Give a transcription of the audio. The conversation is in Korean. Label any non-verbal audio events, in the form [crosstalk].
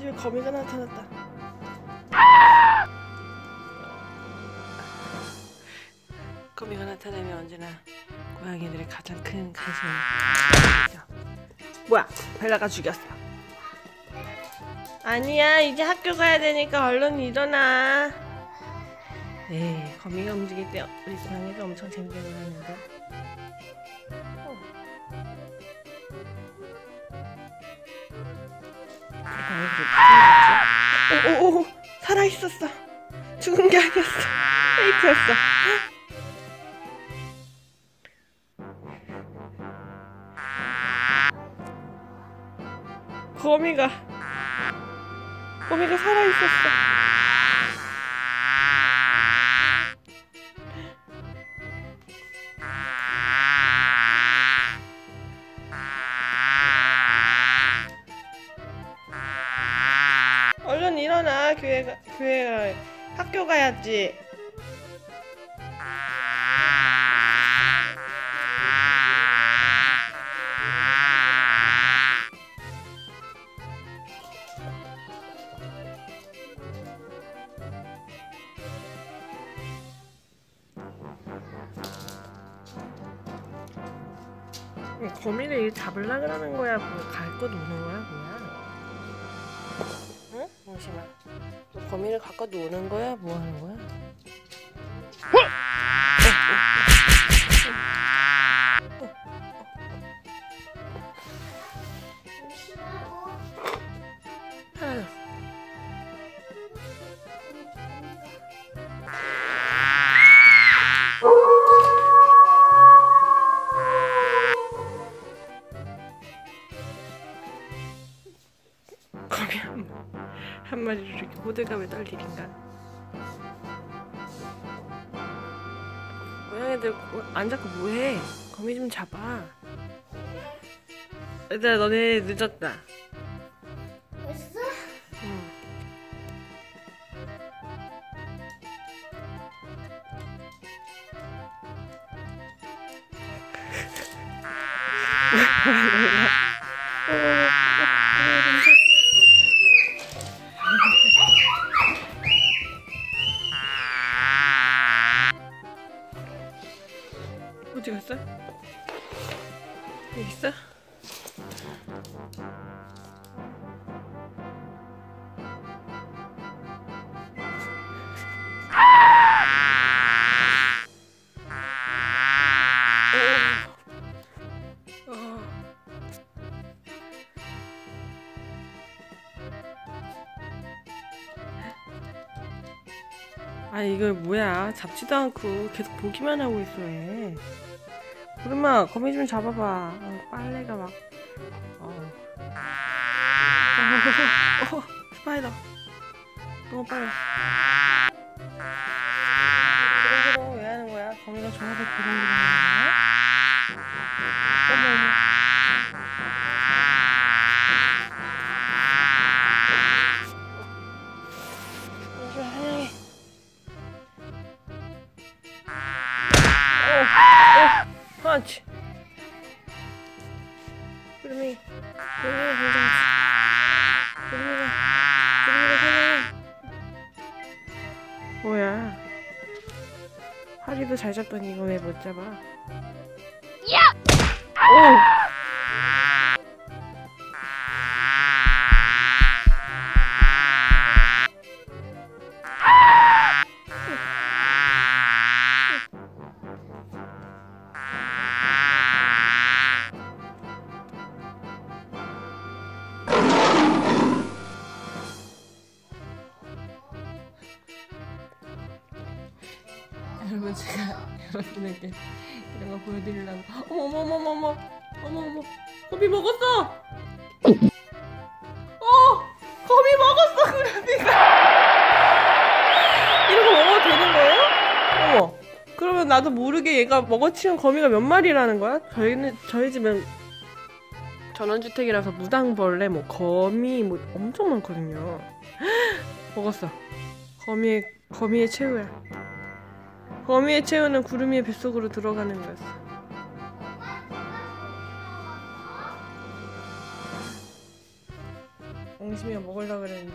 집에 거미가 나타났다. 거미가 나타나면 언제나 고양이들의 가장 큰 관심이죠. 뭐야? 벨라가 죽였어. 아니야, 이제 학교 가야 되니까 얼른 일어나. 에이, 거미가 움직일 때 우리 고양이가 엄청 재밌게 놀았는데. 오오오 살아 있었어. 죽은 게 아니었어. 페이크였어. 거미가 거미가 살아 있었어. 교회가 교회가 학교 가야지. 거미를 일 잡으려 그러는 거야? 뭐갈거 노는 거야 뭐야? 응? 잠시만. 너 거미를 갖고 노는 거야? 뭐 하는 거야? 호들갑에 떨 일인가? 고양이들 고- 안 잡고 뭐해? 거미 좀 잡아. 얘들아 너네 늦었다. 벌써? 응. [laughs] [laughs] 여기 있어? 오. 어. 아 이거 뭐야 잡지도 않고 계속 보기만 하고 있어 얘 구름아 거미 좀 잡아봐 어, 빨래가 막 어. 어, 어, 스파이더 너무 빨라 그런 왜 하는 거야? 거미가 좋아서 그런 거야? 펀치 구름이 구름이가 굉장히 구름이가 구름이가 사냥해 뭐야? 하리도 잘 잡더니 이거 왜 못 잡아? 야! 오! 여러분 제가 [laughs] 여러분에게 이런 거 보여드리려고. 어머 어머 어머 거미 먹었어! 어! 거미 먹었어 이런 거 먹어도 되는 거예요? 어머. 그러면 나도 모르게 얘가 먹어치운 거미가 몇 마리라는 거야? 저희는 저희 집은 전원주택이라서 무당벌레 뭐 거미 뭐 엄청 많거든요. [gasps] 먹었어. 거미의 거미의 최후야 거미의 체우는 구름이의 뱃속으로 들어가는 거였어. 응, 양심이가 먹으려고 그랬는데.